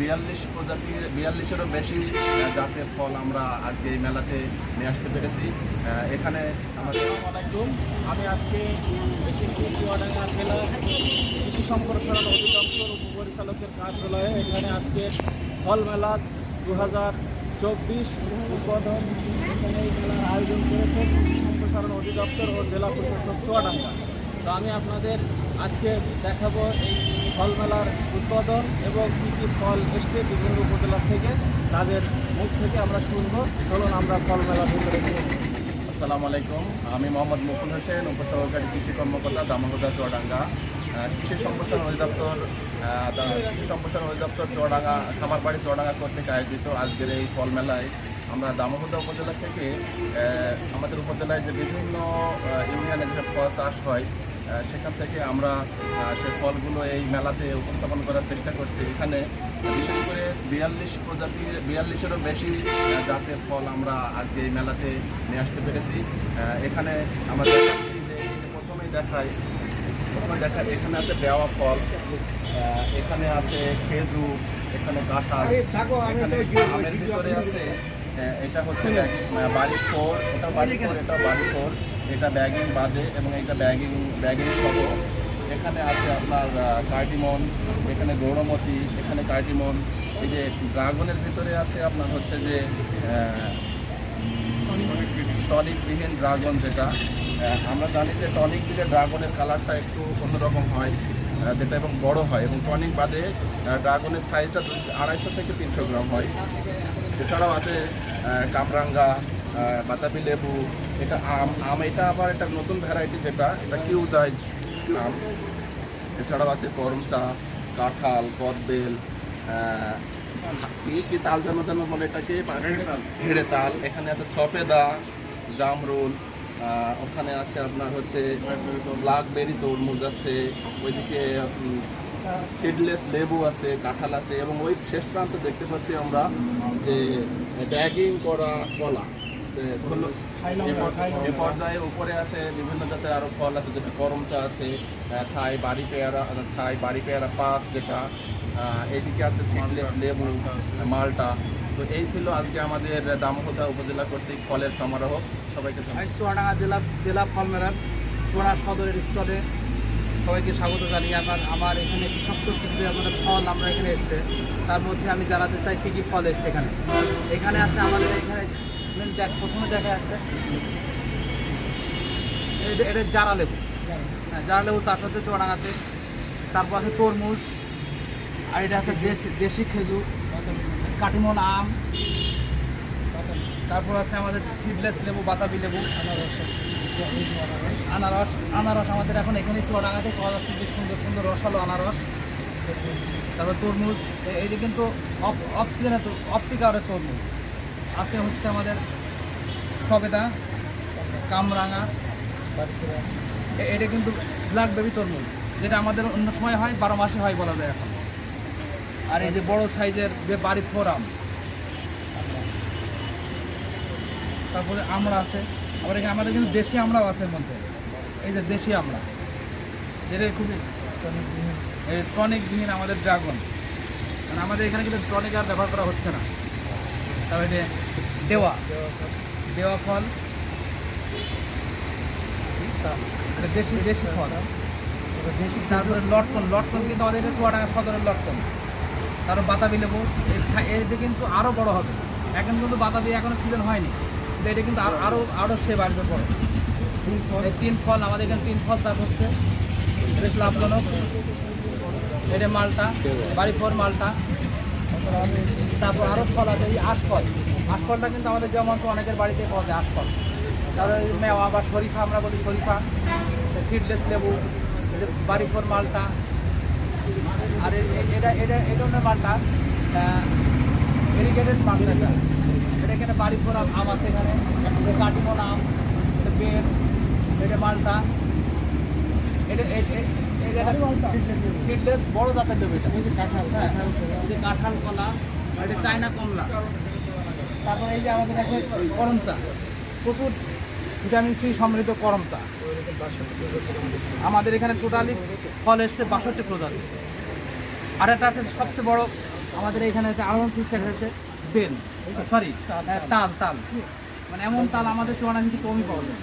বিয়াল্লিশ প্রজাতির বিয়াল্লিশেরও বেশি জাতের ফল আমরা আজকে এই মেলাতে নিয়ে আসতে পেরেছি। এখানে আমি আজকে কৃষি সম্প্রসারণ অধিদপ্তর উপপরিচালকের কার্যালয়ে এখানে আজকে ফল মেলা দু হাজার চব্বিশ উদ্বোধন। এখানে এই মেলার আয়োজন করেছে কৃষি সম্প্রসারণ অধিদপ্তর ও জেলা প্রশাসক চুয়াডাঙ্গা। তো আমি আপনাদের আজকে দেখাবো এই ফল মেলার উৎপাদন এবং কী কী ফল এসছে বিভিন্ন উপজেলা থেকে, তাদের মুখ থেকে আমরা শুনব। চলুন আমরা ফল মেলার ভিতরে আসসালামু আলাইকুম। আমি মোহাম্মদ মুকুল হোসেন, উপসহকারী কৃষি কর্মকর্তা দামোদর চুয়াডাঙ্গা। কৃষি সম্প্রসারণ অধিদপ্তর কৃষি সম্প্রসারণ অধিদপ্তর চুয়াডাঙ্গা, খামারবাড়ি চুয়াডাঙ্গা কর্তৃক আয়োজিত আজকের এই ফল মেলায় আমরা দামোদর উপজেলা থেকে আমাদের উপজেলায় যে বিভিন্ন ইউনিয়নে যে ফল চাষ হয় সেখান থেকে আমরা সে ফলগুলো এই মেলাতে উপস্থাপন করার চেষ্টা করছি। এখানে বিশেষ করে বিয়াল্লিশ প্রজাতির বিয়াল্লিশেরও বেশি জাতের ফল আমরা আজকে এই মেলাতে নিয়ে আসতে পেরেছি। এখানে আমরা দেখাচ্ছি যে প্রথমেই দেখাই প্রথমে দেখা এখানে আছে দেওয়া ফল এখানে আছে খেজুর এখানে কাঁঠাল এখানে আমের ভিতরে আছে এটা হচ্ছে ব্যাগিং বাড়ি ফোর এটা বাড়ি ফোর এটা বাড়ি ফোর এটা ব্যাগিং বাদে এবং এটা ব্যাগিং ব্যাগিং সহ এখানে আছে আপনার আহ, কার্ডিমন এখানে গৌরমতি এখানে কার্ডিমন এই যে ড্রাগনের ভিতরে আছে আপনার হচ্ছে যে টনিকবিহীন ড্রাগন যেটা আমরা জানি যে টনিক দিলে ড্রাগনের কালারটা একটু অন্যরকম হয় যেটা এবং বড় হয় এবং টনিক বাদে ড্রাগনের সাইজটা আড়াইশো থেকে তিনশো গ্রাম হয়। এছাড়াও আছে কামরাঙ্গা বাতাবি লেবু এটা আম আম এটা আবার একটা নতুন ভ্যারাইটি যেটা এটা কিউ যায় আম। এছাড়াও আছে করমচা কাঁঠাল কদবেল কি কি তাল যেন যেন বলে এটাকে? হেড়ে তাল এখানে আছে সফেদা জামরুল ওখানে আছে আপনার হচ্ছে ব্ল্যাকবেরি তরমুজ। আছে ওইদিকে সিডলেস লেবু আছে কাঁঠাল আছে এবং ওই শেষ প্রান্ত দেখতে পাচ্ছি আমরা যে ব্যাগিং করা কলা। এ, পর্যায়ে উপরে আছে বিভিন্ন জাতের আরও ফল আছে যেটা করমচা আছে থাই বাড়ি পেয়ারা থাই বাড়ি পেয়ারা পাস যেটা এদিকে আছে সিডলেস লেবু মালটা তো এই ছিল আজকে আমাদের দামোহদা উপজেলা কর্তৃক ফলের সমারোহ। সবাইকে চুয়াডাঙ্গা জেলা জেলা ফল মেলার চুয়াডা সদরের স্টলে সবাইকে স্বাগত জানিয়ে আমার আমার এখানে বিষাক্ত কিছু আমাদের ফল আমরা এখানে এসছে। তার মধ্যে আমি জানাতে চাই কী কী ফল এসছে এখানে। এখানে আছে আমাদের এখানে দেখ, প্রথমে দেখা যাচ্ছে। এটা জারা লেবু। হ্যাঁ জারা লেবু চাষ হচ্ছে চুয়াডাঙ্গাতে। তারপর আছে তরমুজ। আর এটা আছে দেশি দেশি খেজুর। কাটিমন আম। তারপর আছে আমাদের সিডলেস লেবু, বাতাবি লেবু। আনারস আনারস আনারস আমাদের এখন এখানে চুয়াডাঙ্গাতে পাওয়া যাচ্ছে যে সুন্দর সুন্দর রসালো আনারস। তারপর তরমুজ, এ- এইটা কিন্তু অফ অফ তো অপটিকারের তরমুজ। আছে হচ্ছে আমাদের সবেদা, কামরাঙা এটা কিন্তু ব্ল্যাক বেবি তরমুজ, যেটা আমাদের অন্য সময় হয়, বারো মাসে হয় বলা যায় এখন। আর এই যে বড় সাইজের যে বাড়ি ফোরাম তারপরে আমরা আছে, আবার এখানে আমাদের কিন্তু দেশি আমরাও আছে মধ্যে। এই যে দেশি আমরা। যেটা খুবই এই টনিক বিহীন আমাদের ড্রাগন মানে আমাদের এখানে কিন্তু টনিক আর ব্যবহার করা হচ্ছে না। তারপরে দেওয়া। দেওয়া ফল। দেশি দেশি ফল। দেশি তারপরে লটকন। লটকন কিন্তু আমাদের এটা চুয়াডাঙ্গা সদরের লটকন। তারপর বাতাবি লেবু। এটা কিন্তু আরও বড় হবে। এখন কিন্তু বাতাবি এখনও সিজন হয়নি। কিন্তু এটা কিন্তু আরও আরও আরও সে বাড়বে বড় এই তিন ফল আমাদের এখানে তিন ফল চাষ হচ্ছে। বেশ লাভজনক। এটা মালটা বাড়ি ফল মালটা। তারপর আরও ফল আছে এই আশফল আশফলটা কিন্তু আমাদের যেমন তো অনেকের বাড়িতে পাওয়া যায় আশফল তারপরে মেওয়া বা শরীফা আমরা বলি শরীফা। সিডলেস লেবু বাড়ি ফল মালটা। আর এটা এটা এটা মালটা এরিগেটেড মালটা। এখানে বাড়ি ফোর আম আছে এখানে। কাটিমন আম এটা বের এটা মালটা। এটা সিডলেস বড় জাতের লেবু এটা। কাঁঠাল হ্যাঁ। যে কাঁঠাল কলা এটা চায়না কমলা। তারপরে এই যে আমাদের আছে করম চা প্রচুর ভিটামিন সি সমৃদ্ধ করম চা আমাদের এখানে টোটালি ফল এসছে বাষট্টি প্রজাতি আর একটা আছে সবচেয়ে বড় আমাদের এখানে হচ্ছে আরন সিস্টেম হচ্ছে বেল সরি তাল তাল। মানে এমন তাল আমাদের চুয়াডাঙ্গিতে কমই পাওয়া যায়।